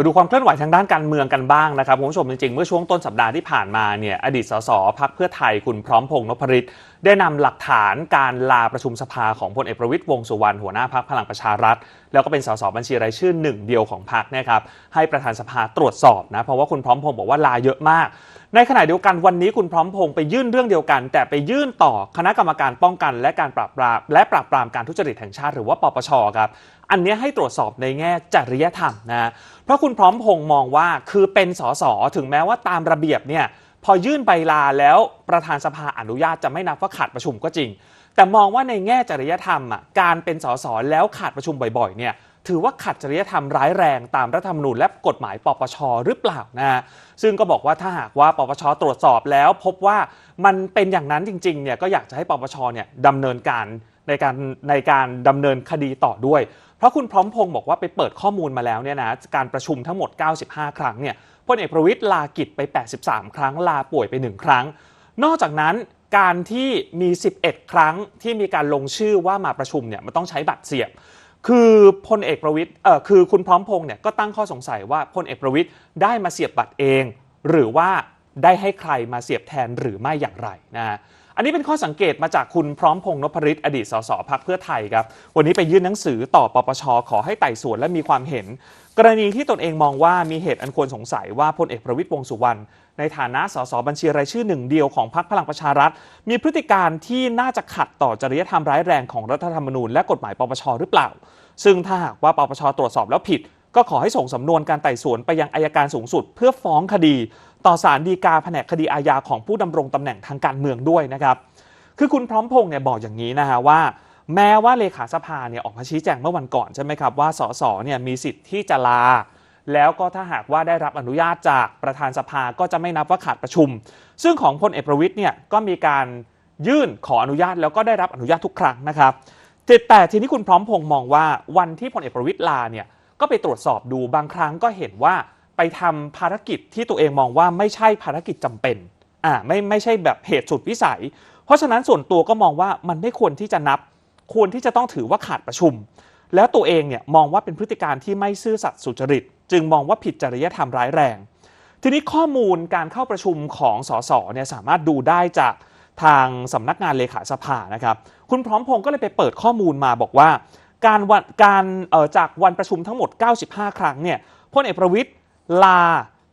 มาดูความเคลื่อนไหวทางด้านการเมืองกันบ้างนะครับคุณผู้ชมจริงๆ เมื่อช่วงต้นสัปดาห์ที่ผ่านมาเนี่ยอดีตสสพักเพื่อไทยคุณพร้อมพงษ์นพริตได้นำหลักฐานการลาประชุมสภาของพลเอกประวิตยวงสุวรรณหัวหน้าพักพลังประชารัฐ แล้วก็เป็นสสบัญชีรายชื่อหนึ่งเดียวของพักนะครับให้ประธานสภาตรวจสอบนะเพราะว่าคุณพร้อมพงษ์บอกว่าลาเยอะมาก ในขณะเดียวกันวันนี้คุณพร้อมพงษ์ไปยื่นเรื่องเดียวกัน แต่ไปยื่นต่อคณะกรรมการป้องกัน และการปราบปรามและปราบปรามการทุจริตแห่งชาติหรือว่าปปชครับ อันนี้ให้ตรวจสอบในแง่จริยธรรมนะเพราะคุณพร้อมพงษ์มองว่าคือเป็นสสถึงแม้ว่าตามระเบียบเนี่ยพอยื่นใบลาแล้วประธานสภาอนุญาตจะไม่นับว่าขาดประชุมก็จริง แต่มองว่าในแง่จริยธรรมอะการเป็นสสแล้วขาดประชุมบ่อยๆเนี่ยถือว่าขัดจริยธรรมร้ายแรงตามรัฐธรรมนูญและกฎหมายปปชหรือเปล่านะฮะซึ่งก็บอกว่าถ้าหากว่าปปชตรวจสอบแล้ว พบว่ามันเป็นอย่างนั้นจริงๆเนี่ยก็อยากจะให้ปปชเนี่ยดำเนินการ ในการในการดำเนินคดีต่อด้วย เพราะคุณพร้อมพงษ์บอกว่าไปเปิดข้อมูลมาแล้วเนี่ยนะการประชุมทั้งหมด 95 ครั้งเนี่ยพลเอกประวิตยลากิจไป 83 ครั้งลาป่วยไป 1 ครั้ง นอกจากนั้นการที่มี 11 ครั้งที่มีการลงชื่อว่ามาประชุมเนี่ยมันต้องใช้บัตรเสียบ คือพลเอกประวิตยเออคือคุณพร้อมพงษ์เนี่ยก็ตั้งข้อสงสัยว่าพลเอกประวิตยได้มาเสียบบัตรเอง หรือว่าได้ให้ใครมาเสียบแทนหรือไม่อย่างไรนะฮะ อันนี้เป็นข้อสังเกตมาจากคุณพร้อมพงษ์นพริตอดีตสสพักเพื่อไทยครับ วันนี้ไปยื่นหนังสือต่อปปชขอให้ไต่สวนและมีความเห็น กรณีที่ตนเองมองว่ามีเหตุอันควรสงสัยว่าพลเอกประวิตยวงสุวรรณในฐานะสสบัญชีรายชื่อหนึ่งเดียวของพรรคพลังประชารัฐ มีพฤติการที่น่าจะขัดต่อจริยธรรมร้ายแรงของรัฐธรรมนูญและกฎหมายปปชหรือเปล่า ซึ่งถ้าหากว่าปปชตรวจสอบแล้วผิด ก็ขอให้ส่งสำนวนการไต่สวนไปยังอายการสูงสุด เพื่อฟ้องคดี ต่อศาลฎีกาแผนกคดีอาญาของผู้ดำรงตำแหน่งทางการเมืองด้วยนะครับ คือคุณพร้อมพงษ์เนี่ยบอกอย่างนี้นะฮะว่า แม้ว่าเลขาสภาเนี่ยออกมาชี้แจงเมื่อวันก่อนใช่ไหมครับว่าสสเนี่ยมีสิทธิ์ที่จะลา แล้วก็ถ้าหากว่าได้รับอนุญาตจากประธานสภาก็จะไม่นับว่าขาดประชุม ซึ่งของพลเอกประวิทย์เนี่ยก็มีการยื่นขออนุญาตแล้วก็ได้รับอนุญาตทุกครั้งนะครับแต่ทีนี้คุณพร้อมพงษ์มองว่าวันที่พลเอกประวิทย์ลาเนี่ย ก็ไปตรวจสอบดูบางครั้งก็เห็นว่าไปทำภารกิจที่ตัวเองมองว่าไม่ใช่ภารกิจจำเป็นอ่าไม่ไม่ใช่แบบเหตุสุดวิสัย เพราะฉะนั้นส่วนตัวก็มองว่ามันไม่ควรที่จะนับ ควรที่จะต้องถือว่าขาดประชุม แล้วตัวเองเนี่ยมองว่าเป็นพฤติการที่ไม่ซื่อสัตย์สุจริต จึงมองว่าผิดจริยธรรมร้ายแรง ทีนี้ข้อมูลการเข้าประชุมของสสเนี่ยสามารถดูได้จากทางสำนักงานเลขาสภานะครับ คุณพร้อมพงศ์ก็เลยไปเปิดข้อมูลมาบอกว่า การวันการเอ่อจากวันประชุมทั้งหมด 95 ครั้งเนี่ยพลเอกประวิตยลา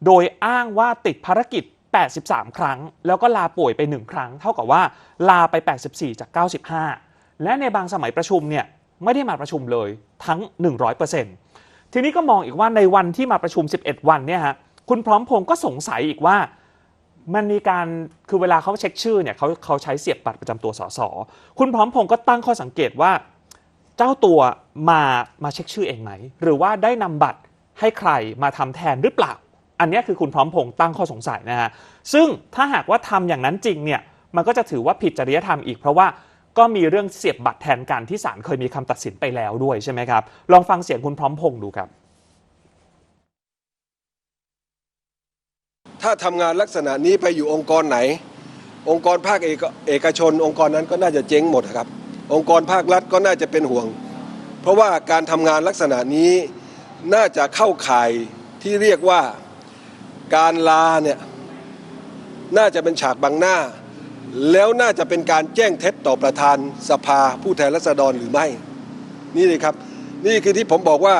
โดยอ้างว่าติดภารกิจ 83 ครั้ง แล้วก็ลาป่วยไป 1 ครั้ง เท่ากับว่าลาไป 84 จาก 95 และในบางสมัยประชุมเนี่ยไม่ได้มาประชุมเลยทั้ง 100%ทีนี้ก็มองอีกว่าในวันที่มาประชุม 11 วันเนี่ยฮะคุณพร้อมพงศ์ก็สงสัยอีกว่ามันมีการคือเวลาเขาเช็คชื่อเนี่ยเขาเขาใช้เสียบบัตรประจำตัวสสคุณพร้อมพงศ์ก็ตั้งข้อสังเกตว่า เจ้าตัวมามาเช็คชื่อเองไหม หรือว่าได้นำบัตรให้ใครมาทำแทนหรือเปล่า อันนี้คือคุณพร้อมพงศ์ตั้งข้อสงสัยนะฮะซึ่งถ้าหากว่าทำอย่างนั้นจริงเนี่ยมันก็จะถือว่าผิดจริยธรรมอีกเพราะว่าก็มีเรื่องเสียบบัตรแทนกันที่ศาลเคยมีคำตัดสินไปแล้วด้วยใช่ไหมครับ ลองฟังเสียงคุณพร้อมพงศ์ดูครับ ถ้าทำงานลักษณะนี้ไปอยู่องค์กรไหน องค์กรภาคเอกเอกชน องค์กรนั้นก็น่าจะเจ๊งหมดครับ องค์กรภาครัฐก็น่าจะเป็นห่วง เพราะว่าการทำงานลักษณะนี้น่าจะเข้าข่ายที่เรียกว่าการลาเนี่ยน่าจะเป็นฉากบังหน้า แล้วน่าจะเป็นการแจ้งเท็จต่อประธานสภาผู้แทนราษฎรหรือไม่ นี่เลยครับ นี่คือที่ผมบอกว่า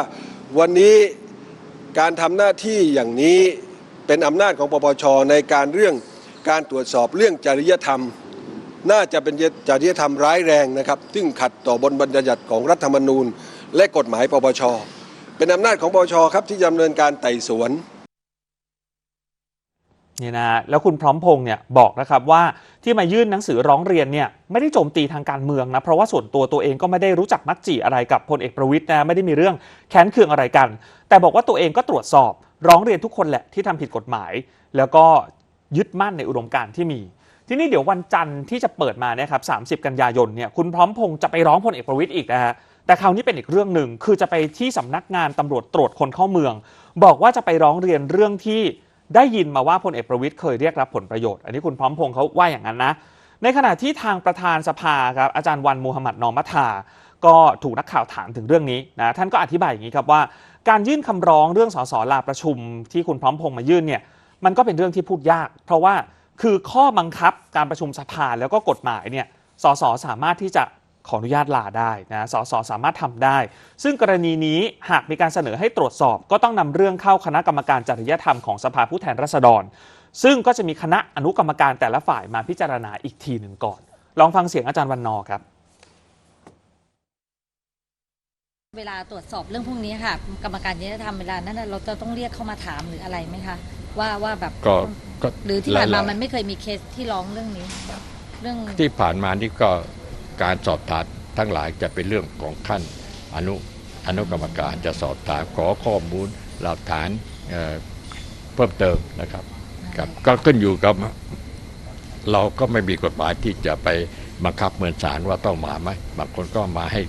วันนี้การทำหน้าที่อย่างนี้เป็นอำนาจของปปชในการเรื่องการตรวจสอบเรื่องจริยธรรม น่าจะเป็นจริยธรรมร้ายแรงนะครับ ซึ่งขัดต่อบนบัญญัติของรัฐธรรมนูญ และกฎหมายปปช เป็นอำนาจของปปชครับที่ดำเนินการไต่สวนนี่นะแล้วคุณพร้อมพงษ์เนี่ยบอกนะครับว่าที่มายื่นหนังสือร้องเรียนเนี่ยไม่ได้โจมตีทางการเมืองนะเพราะว่าส่วนตัวตัวเองก็ไม่ได้รู้จักมักจีอะไรกับพลเอกประวิตยนะไม่ได้มีเรื่องแค้นเคืองอะไรกัน แต่บอกว่าตัวเองก็ตรวจสอบร้องเรียนทุกคนแหละที่ทำผิดกฎหมาย แล้วก็ยึดมั่นในอุดมการณ์ที่มี ทีนี้เดี๋ยววันจันทร์ที่จะเปิดมาเนี่ยครับ 30 กันยายนเนี่ยคุณพร้อมพงษ์จะไปร้องพลเอกประวิตยอีกนะฮะแต่คราวนี้เป็นอีกเรื่องหนึ่งคือจะไปที่สำนักงานตำรวจตรวจคนเข้าเมือง บอกว่าจะไปร้องเรียนเรื่องที่ได้ยินมาว่าพลเอกประวิตยเคยเรียกรับผลประโยชน์ อันนี้คุณพร้อมพงษ์เขาว่าอย่างนั้นนะ ในขณะที่ทางประธานสภาครับอาจารย์วันมูฮัมหมัดนอมัทาก็ถูกนักข่าวถามถึงเรื่องนี้นะท่านก็อธิบายอย่างนี้ครับว่า การยื่นคำร้องเรื่องสสลาประชุมที่คุณพร้อมพงษ์มายื่นเนี่ยมันก็เป็นเรื่องที่พูดยาก เพราะว่า คือข้อบังคับการประชุมสภาแล้วก็กฎหมายเนี่ยสสสามารถที่จะขออนุญาตลาได้นะสสสามารถทำได้ ซึ่งกรณีนี้หากมีการเสนอให้ตรวจสอบ ก็ต้องนำเรื่องเข้าคณะกรรมการจริยธรรมของสภาผู้แทนราษฎร ซึ่งก็จะมีคณะอนุกรรมการแต่ละฝ่ายมาพิจารณาอีกทีหนึ่งก่อน ลองฟังเสียงอาจารย์วันนอร์ครับเวลาตรวจสอบเรื่องพวกนี้ค่ะ กรรมการจริยธรรมเวลานั้นน่ะเราจะต้องเรียกเข้ามาถามหรืออะไรไหมคะว่าว่าแบบก็ ก็หรือที่ผ่านมาหลยๆมันไม่เคยมีเคสที่ร้องเรื่องนี้ เรื่องที่ผ่านมานี่ก็การสอบถามทั้งหลายจะเป็นเรื่องของขั้นอนุอนุกรรมการจะสอบถามขอข้อมูลหลักฐานเอ่อเพิ่มเติมนะครับครับ ก็ขึ้นอยู่กับ เราก็ไม่มีกฎหมายที่จะไปบังคับเหมือนศาลว่าต้องมาไหมบางคนก็มาให้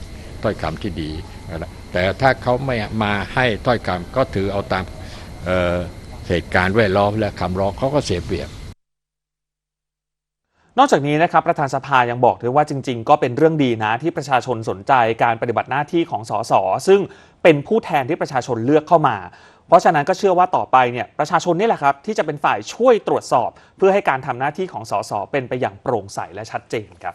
ถ้อยคำที่ดีนะแต่ถ้าเขาไม่มาให้ถ้อยคำก็ถือเอาตามเอ่อ เหตุการณ์แวดล้อมและคำร้องเขาก็เสียเปรียบนอกจากนี้นะครับประธานสภายังบอกด้วยว่าจริง ๆ ก็เป็นเรื่องดีนะที่ประชาชนสนใจการปฏิบัติหน้าที่ของสสซึ่งเป็นผู้แทนที่ประชาชนเลือกเข้ามา เพราะฉะนั้นก็เชื่อว่าต่อไปเนี่ยประชาชนนี่แหละครับที่จะเป็นฝ่ายช่วยตรวจสอบ เพื่อให้การทำหน้าที่ของสสเป็นไปอย่างโปร่งใสและชัดเจนครับ